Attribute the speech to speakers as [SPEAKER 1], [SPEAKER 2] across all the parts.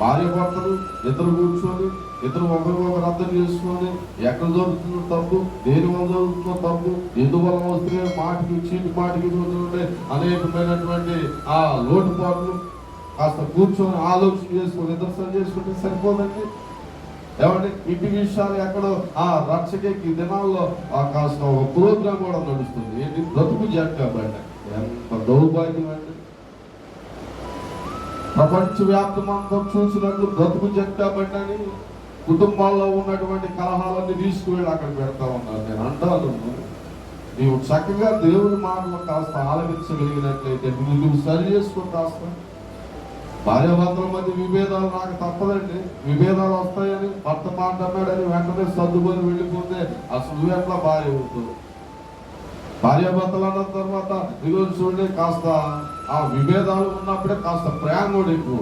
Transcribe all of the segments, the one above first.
[SPEAKER 1] భార్య భర్తలు ఇద్దరు కూర్చొని ఇద్దరు ఒకరికొకరు అర్థం చేసుకొని ఎక్కడ దొరుకుతుందో తప్పు దేని వల్ల దొరుకుతుందో తప్పు ఎందువల్ల వస్తే మాటికి చీటి మాటికి ఉండే అనేకమైనటువంటి ఆ లోటుపాట్లు. కాస్త కూర్చొని ఆలోచన చేసుకొని నిదర్శనం చేసుకుంటే సరిపోదండి. ఏమంటే ఇంటి విషయాలు ఎక్కడో ఆ రక్షకి దినాల్లో ఆ కాస్త ఒక ప్రోగ్రాం కూడా నడుస్తుంది. ఏంటి? బ్రతుకు జట్టు కాబట్టి ఎంత దౌర్భాగ్యం అండి ప్రపంచవ్యాప్తమంతా చూసినట్లు బ్రతుకు జట్టు కుటుంబాల్లో ఉన్నటువంటి కలహాలన్నీ తీసుకువెళ్ళి అక్కడ పెడతా ఉన్నారు. నేను అంటాను నీవు చక్కగా దేవుని మాటలు కాస్త ఆలకించగలిగినట్లయితే నువ్వు సరి చేసుకో కాస్త భార్యభర్తల మధ్య విభేదాలు నాకు తప్పదండి. విభేదాలు వస్తాయని భర్త మాట అన్నాడని వెంటనే సర్దుకొని వెళ్ళిపోతే అసలు నువ్వు ఎట్లా భార్య అవుతుంది భార్యాభర్తలన్న అన్న తర్వాత ఈరోజు చూడండి కాస్త ఆ విభేదాలు ఉన్నప్పుడే కాస్త ప్రేమ కూడా ఎక్కువ.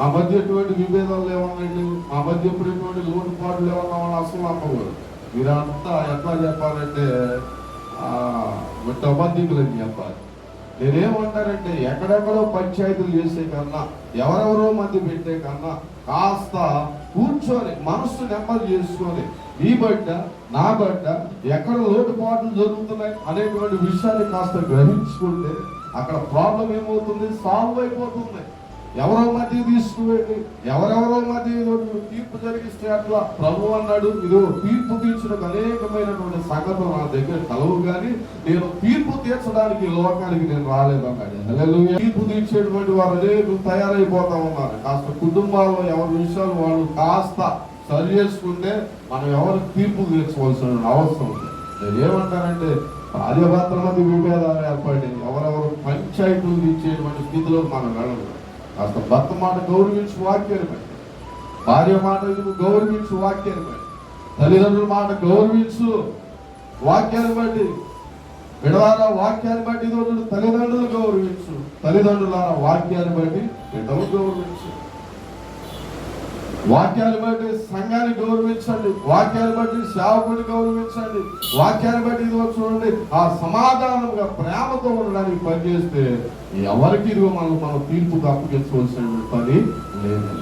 [SPEAKER 1] ఆ మధ్య ఎటువంటి విభేదాలు ఏమన్నాయండి ఆ మధ్య ఎప్పుడు ఎటువంటి లోటుపాట్లు ఏమన్నా అసలు నమ్మకూడదు మీరంతా ఎట్లా చెప్పాలంటే ఆ అబద్ధికులని చెప్పాలి నేనేమంటానంటే ఎక్కడెక్కడో పంచాయతీలు చేసే కన్నా ఎవరెవరో మంది పెట్టే కన్నా కాస్త కూర్చొని మనస్సు నెమ్మది చేసుకొని నీ బట్ట నా బట్ట ఎక్కడ లోటుపాట్లు జరుగుతున్నాయి అనేటువంటి విషయాన్ని కాస్త గ్రహించుకుంటే అక్కడ ప్రాబ్లం ఏమవుతుంది? సాల్వ్ అయిపోతుంది. ఎవరో మధ్య తీసుకువెళ్ళి ఎవరెవరో మధ్య తీర్పు జరిగిస్తే అట్లా ప్రభు అన్నాడు ఇదో తీర్పు తీర్చడానికి అనేకమైనటువంటి సంగతులు నా దగ్గర కలవు కానీ నేను తీర్పు తీర్చడానికి లోకానికి నేను రాలేదన్నాడు తీర్పు తీర్చేటువంటి వారు అనేక తయారైపోతా ఉన్నారు. కాస్త కుటుంబాల్లో ఎవరి విషయాలు వాళ్ళు కాస్త సరి చేసుకుంటే మనం ఎవరు తీర్పు తీర్చుకోవాల్సిన అవసరం ఉంది. నేను ఏమంటానంటే భార్యభర్తల మధ్య విభేదాలు ఏర్పడి ఎవరెవరు పంచాయతీలు తీర్చేటువంటి స్థితిలో మనం వెళ్ళదు కాస్త భర్త మాట గౌరవించి వాక్యాన్ని పెట్టి. భార్య మాట గౌరవించి వాక్యాలు వాక్యాన్ని బట్టి తల్లిదండ్రుల మాట గౌరవించు. వాక్యాన్ని బట్టి విడవాల వాక్యాన్ని బట్టి తల్లిదండ్రులు గౌరవించు. తల్లిదండ్రుల వాక్యాన్ని బట్టి బిడ్డలు గౌరవించు. వాక్యాన్ని బట్టి సంఘాన్ని గౌరవించండి. వాక్యాన్ని బట్టి సేవకుని గౌరవించండి. వాక్యాన్ని బట్టి ఇదిగో చూడండి ఆ సమాధానంగా ప్రేమతో ఉండడానికి పనిచేస్తే ఎవరికి ఇదిగో మనం మనం తీర్పుకు అప్పగించవలసిన పని లేదు